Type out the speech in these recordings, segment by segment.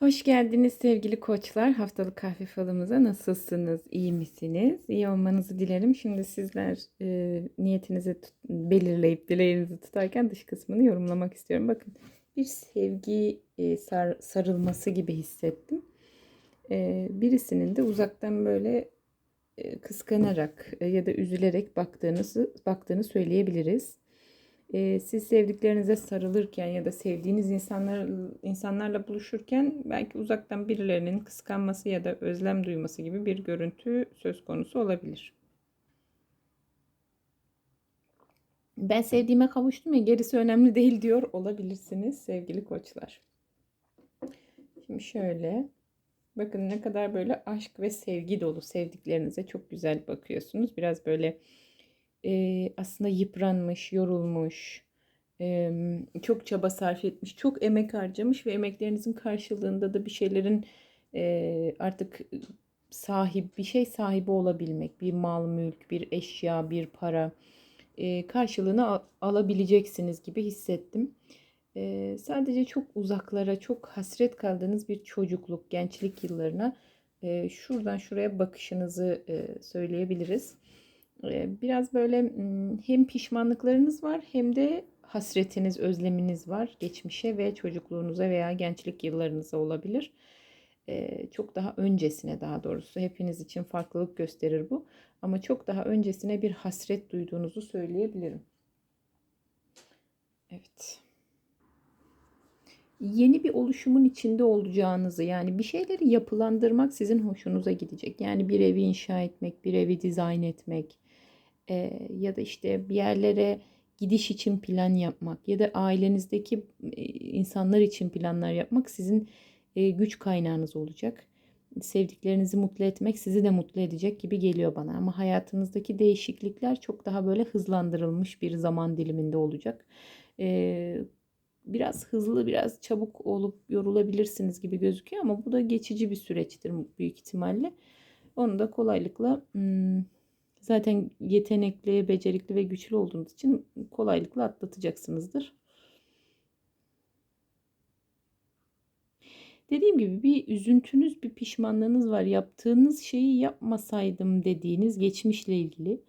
Hoş geldiniz sevgili koçlar. Haftalık kahve falımıza nasılsınız? İyi misiniz? İyi olmanızı dilerim. Şimdi sizler e, niyetinizi tut- belirleyip dileğinizi tutarken dış kısmını yorumlamak istiyorum. Bakın bir sevgi e, sar- sarılması gibi hissettim. E, birisinin de uzaktan böyle e, kıskanarak e, ya da üzülerek baktığınızı baktığını söyleyebiliriz. Ee, siz sevdiklerinize sarılırken ya da sevdiğiniz insanlar insanlarla buluşurken belki uzaktan birilerinin kıskanması ya da özlem duyması gibi bir görüntü söz konusu olabilir. Ben sevdiğime kavuştum ya gerisi önemli değil diyor olabilirsiniz sevgili koçlar. Şimdi şöyle bakın ne kadar böyle aşk ve sevgi dolu sevdiklerinize çok güzel bakıyorsunuz. Biraz böyle e, aslında yıpranmış, yorulmuş, e, çok çaba sarf etmiş, çok emek harcamış ve emeklerinizin karşılığında da bir şeylerin e, artık sahip, bir şey sahibi olabilmek, bir mal, mülk, bir eşya, bir para e, karşılığını al- alabileceksiniz gibi hissettim. E, sadece çok uzaklara, çok hasret kaldığınız bir çocukluk, gençlik yıllarına e, şuradan şuraya bakışınızı e, söyleyebiliriz. Biraz böyle hem pişmanlıklarınız var hem de hasretiniz, özleminiz var geçmişe ve çocukluğunuza veya gençlik yıllarınıza olabilir. Çok daha öncesine daha doğrusu hepiniz için farklılık gösterir bu. Ama çok daha öncesine bir hasret duyduğunuzu söyleyebilirim. Evet. Yeni bir oluşumun içinde olacağınızı yani bir şeyleri yapılandırmak sizin hoşunuza gidecek. Yani bir evi inşa etmek, bir evi dizayn etmek, e, ya da işte bir yerlere gidiş için plan yapmak ya da ailenizdeki insanlar için planlar yapmak sizin güç kaynağınız olacak. Sevdiklerinizi mutlu etmek sizi de mutlu edecek gibi geliyor bana. Ama hayatınızdaki değişiklikler çok daha böyle hızlandırılmış bir zaman diliminde olacak. Biraz hızlı, biraz çabuk olup yorulabilirsiniz gibi gözüküyor ama bu da geçici bir süreçtir büyük ihtimalle. Onu da kolaylıkla hmm, Zaten yetenekli, becerikli ve güçlü olduğunuz için kolaylıkla atlatacaksınızdır. Dediğim gibi bir üzüntünüz, bir pişmanlığınız var. Yaptığınız şeyi yapmasaydım dediğiniz geçmişle ilgili.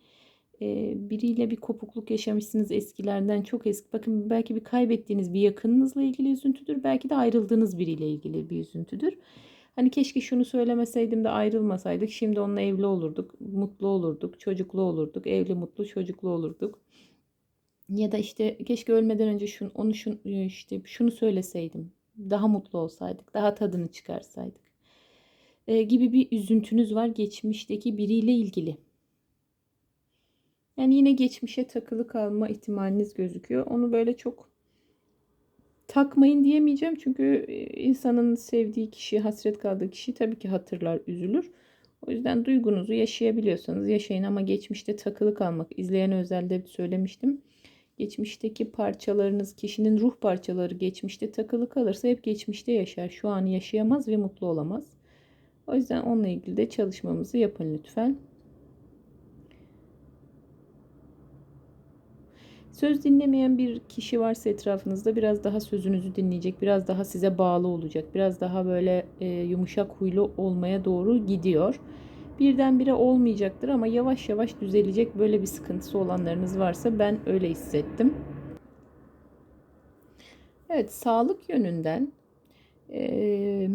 Ee, biriyle bir kopukluk yaşamışsınız eskilerden çok eski. Bakın belki bir kaybettiğiniz bir yakınınızla ilgili üzüntüdür. Belki de ayrıldığınız biriyle ilgili bir üzüntüdür. Hani keşke şunu söylemeseydim de ayrılmasaydık. Şimdi onunla evli olurduk, mutlu olurduk, çocuklu olurduk, evli mutlu çocuklu olurduk. Ya da işte keşke ölmeden önce şunu, onu şunu, işte şunu söyleseydim. Daha mutlu olsaydık, daha tadını çıkarsaydık. E, gibi bir üzüntünüz var geçmişteki biriyle ilgili. Yani yine geçmişe takılı kalma ihtimaliniz gözüküyor. Onu böyle çok takmayın diyemeyeceğim. Çünkü e, insanın sevdiği kişi, hasret kaldığı kişi tabii ki hatırlar, üzülür. O yüzden duygunuzu yaşayabiliyorsanız yaşayın ama geçmişte takılı kalmak. İzleyen özelde söylemiştim. Geçmişteki parçalarınız, kişinin ruh parçaları geçmişte takılı kalırsa hep geçmişte yaşar. Şu an yaşayamaz ve mutlu olamaz. O yüzden onunla ilgili de çalışmamızı yapın lütfen. Söz dinlemeyen bir kişi varsa etrafınızda biraz daha sözünüzü dinleyecek, biraz daha size bağlı olacak, biraz daha böyle e, yumuşak huylu olmaya doğru gidiyor. Birdenbire olmayacaktır ama yavaş yavaş düzelecek böyle bir sıkıntısı olanlarınız varsa ben öyle hissettim. Evet, sağlık yönünden e,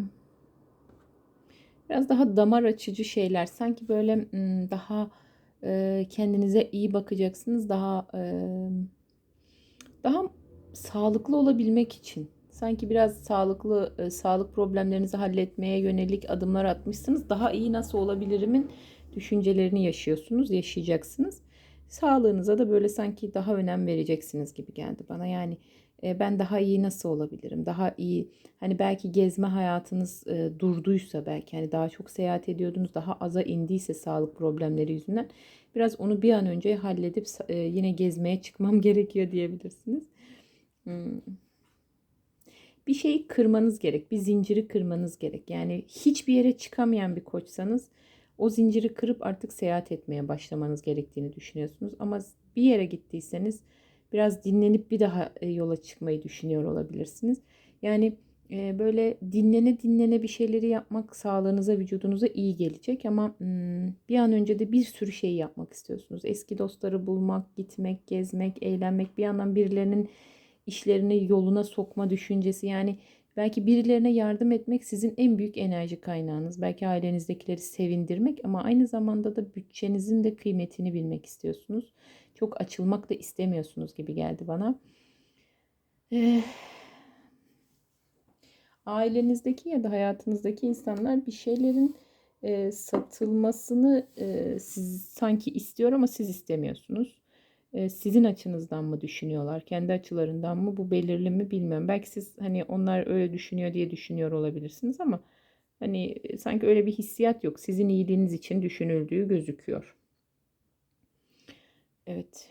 biraz daha damar açıcı şeyler, sanki böyle daha e, kendinize iyi bakacaksınız, daha e, daha sağlıklı olabilmek için sanki biraz sağlıklı e, sağlık problemlerinizi halletmeye yönelik adımlar atmışsınız. Daha iyi nasıl olabilirimin düşüncelerini yaşıyorsunuz, yaşayacaksınız. Sağlığınıza da böyle sanki daha önem vereceksiniz gibi geldi bana. Yani ben daha iyi nasıl olabilirim? Daha iyi hani belki gezme hayatınız e, durduysa belki hani daha çok seyahat ediyordunuz, daha aza indiyse sağlık problemleri yüzünden biraz onu bir an önce halledip e, yine gezmeye çıkmam gerekiyor diyebilirsiniz. Hmm. Bir şeyi kırmanız gerek, bir zinciri kırmanız gerek. Yani hiçbir yere çıkamayan bir koçsanız o zinciri kırıp artık seyahat etmeye başlamanız gerektiğini düşünüyorsunuz. Ama bir yere gittiyseniz biraz dinlenip bir daha yola çıkmayı düşünüyor olabilirsiniz. Yani e, böyle dinlene dinlene bir şeyleri yapmak sağlığınıza, vücudunuza iyi gelecek ama hmm, bir an önce de bir sürü şey yapmak istiyorsunuz. Eski dostları bulmak, gitmek, gezmek, eğlenmek, bir yandan birilerinin işlerini yoluna sokma düşüncesi yani belki birilerine yardım etmek sizin en büyük enerji kaynağınız. Belki ailenizdekileri sevindirmek ama aynı zamanda da bütçenizin de kıymetini bilmek istiyorsunuz. Çok açılmak da istemiyorsunuz gibi geldi bana. Eh, ailenizdeki ya da hayatınızdaki insanlar bir şeylerin e, satılmasını e, siz sanki istiyor ama siz istemiyorsunuz. Sizin açınızdan mı düşünüyorlar, kendi açılarından mı bu belirli mi bilmiyorum. Belki siz hani onlar öyle düşünüyor diye düşünüyor olabilirsiniz ama hani sanki öyle bir hissiyat yok. Sizin iyiliğiniz için düşünüldüğü gözüküyor. Evet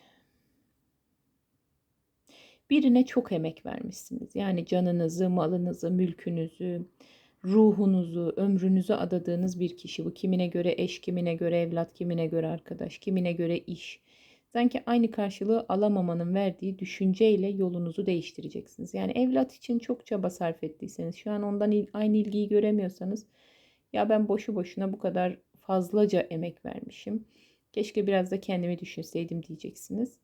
birine çok emek vermişsiniz. Yani canınızı, malınızı, mülkünüzü, ruhunuzu, ömrünüzü adadığınız bir kişi. Bu kimine göre eş, kimine göre evlat, kimine göre arkadaş, kimine göre iş. Sanki aynı karşılığı alamamanın verdiği düşünceyle yolunuzu değiştireceksiniz. Yani evlat için çok çaba sarf ettiyseniz, şu an ondan aynı ilgiyi göremiyorsanız, ya ben boşu boşuna bu kadar fazlaca emek vermişim. Keşke biraz da kendimi düşünseydim diyeceksiniz.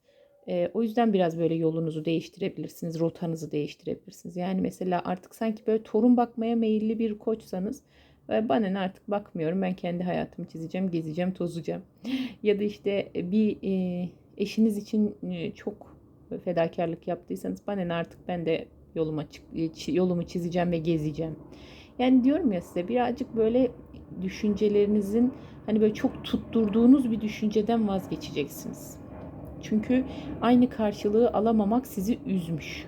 E, o yüzden biraz böyle yolunuzu değiştirebilirsiniz, rotanızı değiştirebilirsiniz. Yani mesela artık sanki böyle torun bakmaya meyilli bir koçsanız ve bana ne artık bakmıyorum ben kendi hayatımı çizeceğim, gezeceğim, tozacağım. ya da işte bir e, eşiniz için e, çok fedakarlık yaptıysanız bana ne artık ben de yoluma yolumu çizeceğim ve gezeceğim. Yani diyorum ya size birazcık böyle düşüncelerinizin hani böyle çok tutturduğunuz bir düşünceden vazgeçeceksiniz. Çünkü aynı karşılığı alamamak sizi üzmüş.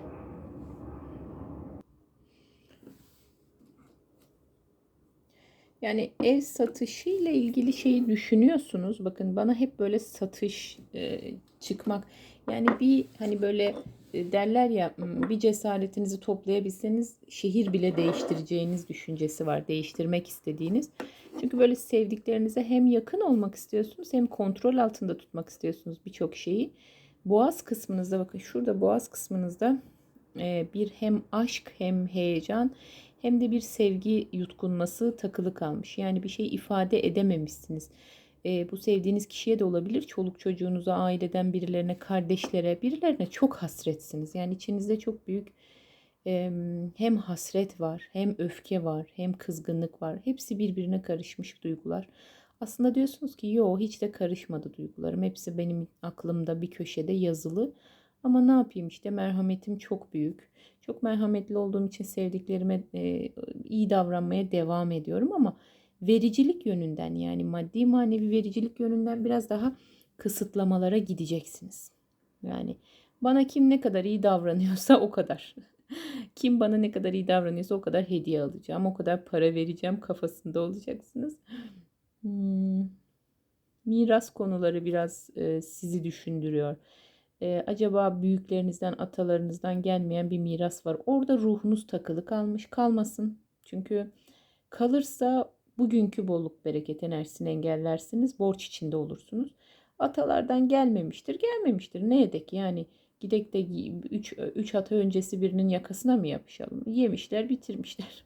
Yani ev satışı ile ilgili şeyi düşünüyorsunuz. Bakın bana hep böyle satış e, çıkmak. Yani bir hani böyle e, derler ya hmm, bir cesaretinizi toplayabilseniz şehir bile değiştireceğiniz düşüncesi var. Değiştirmek istediğiniz. Çünkü böyle sevdiklerinize hem yakın olmak istiyorsunuz hem kontrol altında tutmak istiyorsunuz birçok şeyi. Boğaz kısmınızda bakın şurada boğaz kısmınızda bir hem aşk hem heyecan hem de bir sevgi yutkunması takılı kalmış. Yani bir şey ifade edememişsiniz. E, bu sevdiğiniz kişiye de olabilir. Çoluk çocuğunuza, aileden birilerine, kardeşlere, birilerine çok hasretsiniz. Yani içinizde çok büyük hem hasret var, hem öfke var, hem kızgınlık var. Hepsi birbirine karışmış duygular. Aslında diyorsunuz ki yo hiç de karışmadı duygularım. Hepsi benim aklımda bir köşede yazılı. Ama ne yapayım işte merhametim çok büyük. Çok merhametli olduğum için sevdiklerime e, iyi davranmaya devam ediyorum ama vericilik yönünden yani maddi manevi vericilik yönünden biraz daha kısıtlamalara gideceksiniz. Yani bana kim ne kadar iyi davranıyorsa o kadar. Kim bana ne kadar iyi davranıyorsa o kadar hediye alacağım. O kadar para vereceğim kafasında olacaksınız. Hmm. Miras konuları biraz e, sizi düşündürüyor. E, acaba büyüklerinizden, atalarınızdan gelmeyen bir miras var. Orada ruhunuz takılı kalmış. Kalmasın. Çünkü kalırsa bugünkü bolluk bereket enerjisini engellersiniz. Borç içinde olursunuz. Atalardan gelmemiştir. Gelmemiştir. Ne edek yani Gidek de 3 3 hata öncesi birinin yakasına mı yapışalım? Yemişler, bitirmişler.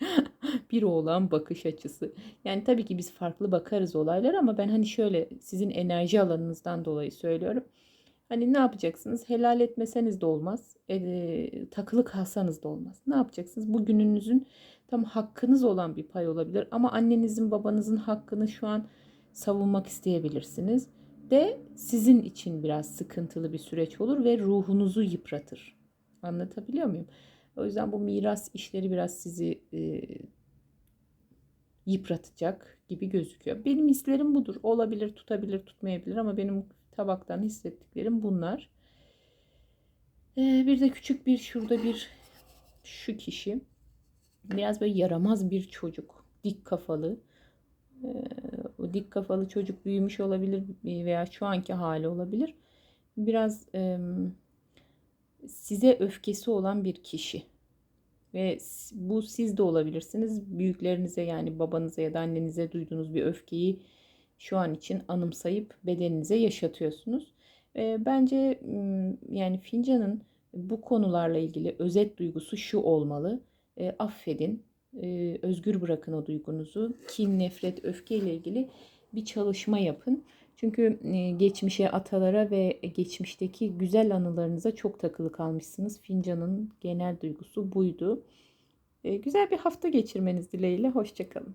bir oğlan bakış açısı. Yani tabii ki biz farklı bakarız olaylar ama ben hani şöyle sizin enerji alanınızdan dolayı söylüyorum. Hani ne yapacaksınız? Helal etmeseniz de olmaz. E, takılı kalsanız da olmaz. Ne yapacaksınız? Bugününüzün tam hakkınız olan bir pay olabilir. Ama annenizin babanızın hakkını şu an savunmak isteyebilirsiniz de sizin için biraz sıkıntılı bir süreç olur ve ruhunuzu yıpratır. Anlatabiliyor muyum? O yüzden bu miras işleri biraz sizi e, yıpratacak gibi gözüküyor. Benim hislerim budur. Olabilir, tutabilir, tutmayabilir ama benim tabaktan hissettiklerim bunlar. Ee, bir de küçük bir şurada bir şu kişi biraz böyle yaramaz bir çocuk. Dik kafalı. Ee, o dik kafalı çocuk büyümüş olabilir veya şu anki hali olabilir. Biraz e, size öfkesi olan bir kişi. Ve bu siz de olabilirsiniz. Büyüklerinize yani babanıza ya da annenize duyduğunuz bir öfkeyi şu an için anımsayıp bedeninize yaşatıyorsunuz. E, bence yani fincanın bu konularla ilgili özet duygusu şu olmalı. e, affedin. E, özgür bırakın o duygunuzu. Kin, nefret, öfke ile ilgili bir çalışma yapın. Çünkü e, geçmişe, atalara ve geçmişteki güzel anılarınıza çok takılı kalmışsınız. Fincanın genel duygusu buydu. E, güzel bir hafta geçirmeniz dileğiyle. Hoşçakalın.